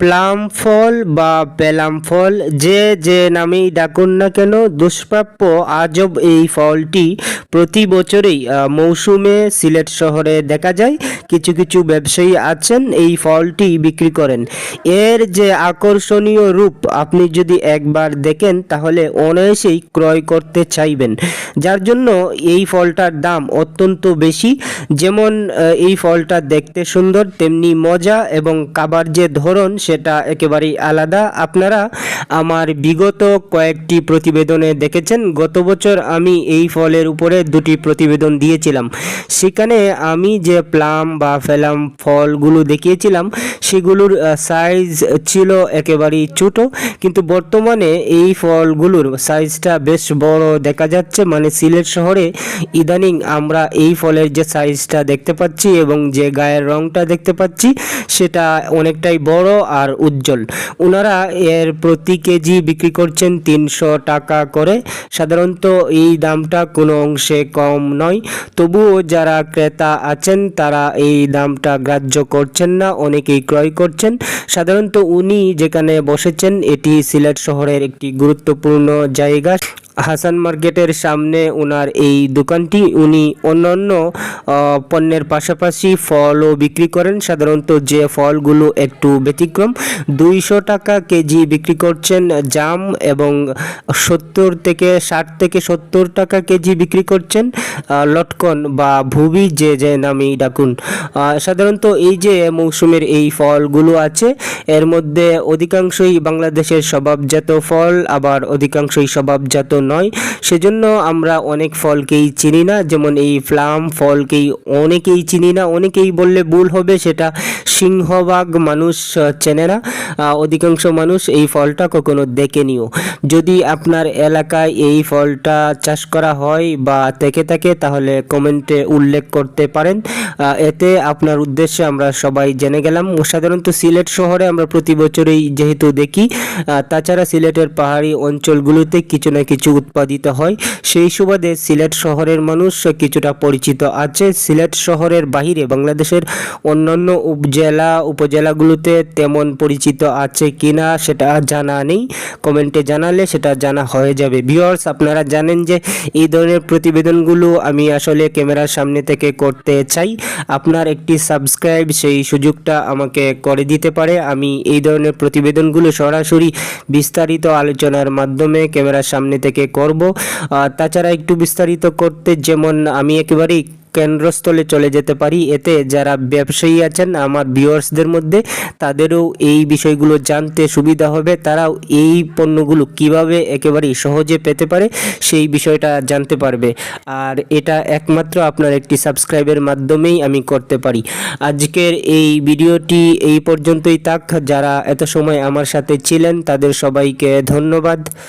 Plum ফল বা পেলাম ফল যে যে নামেই ডাকুন না কেন, দুষ্প্রাপ্য আজব এই ফলটি প্রতি বছরেই মৌসুমে সিলেট শহরে দেখা যায়। কিছু কিছু ব্যবসায়ী আছেন, এই ফলটি বিক্রি করেন। এর যে আকর্ষণীয় রূপ আপনি যদি একবার দেখেন, তাহলে অনায়াসেই ক্রয় করতে চাইবেন। যার জন্য এই ফলটার দাম অত্যন্ত বেশি। যেমন এই ফলটা দেখতে সুন্দর, তেমনি মজা এবং খাবার যে ধরন সেটা একেবারেই আলাদা। আপনারা আমার বিগত কয়েকটি প্রতিবেদনে দেখেছেন, গত বছর আমি এই ফলের উপরে দুটি প্রতিবেদন দিয়েছিলাম। সেখানে আমি যে প্লাম বা ফেলাম ফলগুলো দেখিয়েছিলাম, সেগুলোর সাইজ ছিল একেবারেই ছোট। কিন্তু বর্তমানে এই ফলগুলোর সাইজটা বেশ বড় দেখা যাচ্ছে। মানে সিলেট শহরে ইদানিং আমরা এই ফলের যে সাইজটা দেখতে পাচ্ছি এবং যে গায়ের রংটা দেখতে পাচ্ছি, সেটা অনেকটাই বড় আর উজ্জ্বল। ওনারা এর প্রতি কেজি বিক্রি করছেন তিনশো টাকা করে। সাধারণত এই দামটা কোনো অংশে কম নয়। তবুও যারা ক্রেতা আছেন, তারা এই দামটা গ্রাহ্য করছেন না, অনেকেই ক্রয় করছেন। সাধারণত উনি যেখানে বসেছেন, এটি সিলেট শহরের একটি গুরুত্বপূর্ণ জায়গা। হাসান মার্কেটের সামনে ওনার এই দোকানটি। উনি অন্যান্য পণ্যের পাশাপাশি ফলও বিক্রি করেন। সাধারণত যে ফলগুলো একটু ব্যতিক্রম, দুইশো টাকা কেজি বিক্রি করছেন জাম এবং সত্তর থেকে ষাট থেকে সত্তর টাকা কেজি বিক্রি করছেন লটকন বা ভুবি যে যে নামেই ডাকুন। সাধারণত এই যে মৌসুমের এই ফলগুলো আছে, এর মধ্যে অধিকাংশই বাংলাদেশের স্বভাবজাত ফল, আবার অধিকাংশই স্বভাবজাত নয়। সেজন্য আমরা অনেক ফলকেই চিনি না, যেমন এই প্লাম ফলকেই অনেকেই চিনি না, অনেকেই বললে ভুল হবে, সেটা সিংহভাগ মানুষ চেনে না। অধিকাংশ মানুষ এই ফলটা কখনো দেখেনিও। যদি আপনার এলাকায় এই ফলটা চাষ করা হয় বা থেকে থাকে, তাহলে কমেন্টে উল্লেখ করতে পারেন। এতে আপনার উদ্দেশ্যে আমরা সবাই জেনে গেলাম। সাধারণত সিলেট শহরে আমরা প্রতি বছরই যেহেতু দেখি তাছাড়া সিলেটের পাহাড়ি অঞ্চলগুলোতে কিছু না কিছু উৎপাদিত হয়। সেই সুবাদে সিলেট শহরের মানুষ কিছুটা পরিচিত আছে। সিলেট শহরের বাহিরে বাংলাদেশের অন্যান্য উপজেলা, উপজেলাগুলোতে তেমন পরিচিত আছে কিনা সেটা জানা নেই। কমেন্টে জানালে সেটা জানা হয়ে যাবে। ভিউয়ার্স, আপনারা জানেন যে এই ধরনের প্রতিবেদনগুলো আমি আসলে ক্যামেরার সামনে থেকে করতে চাই। আপনার একটি সাবস্ক্রাইব সেই সুযোগটা আমাকে করে দিতে পারে। আমি এই ধরনের প্রতিবেদনগুলো সরাসরি বিস্তারিত আলোচনার মাধ্যমে ক্যামেরার সামনে থেকে করব। আহ, তাছাড়া একটু বিস্তারিত করতে যেমন আমি একেবারেই কেন্দ্রস্থলে চলে যেতে পারি। এতে যারা ব্যবসায়ী আছেন আমার ভিউয়ার্সদের মধ্যে তাদেরও এই বিষয়গুলো জানতে সুবিধা হবে। তারাও এই পণ্যগুলো কীভাবে একেবারেই সহজে পেতে পারে সেই বিষয়টা জানতে পারবে। আর এটা একমাত্র আপনার একটি সাবস্ক্রাইবের মাধ্যমেই আমি করতে পারি। আজকের এই ভিডিওটি এই পর্যন্তই থাক। যারা এত সময় আমার সাথে ছিলেন তাদের সবাইকে ধন্যবাদ।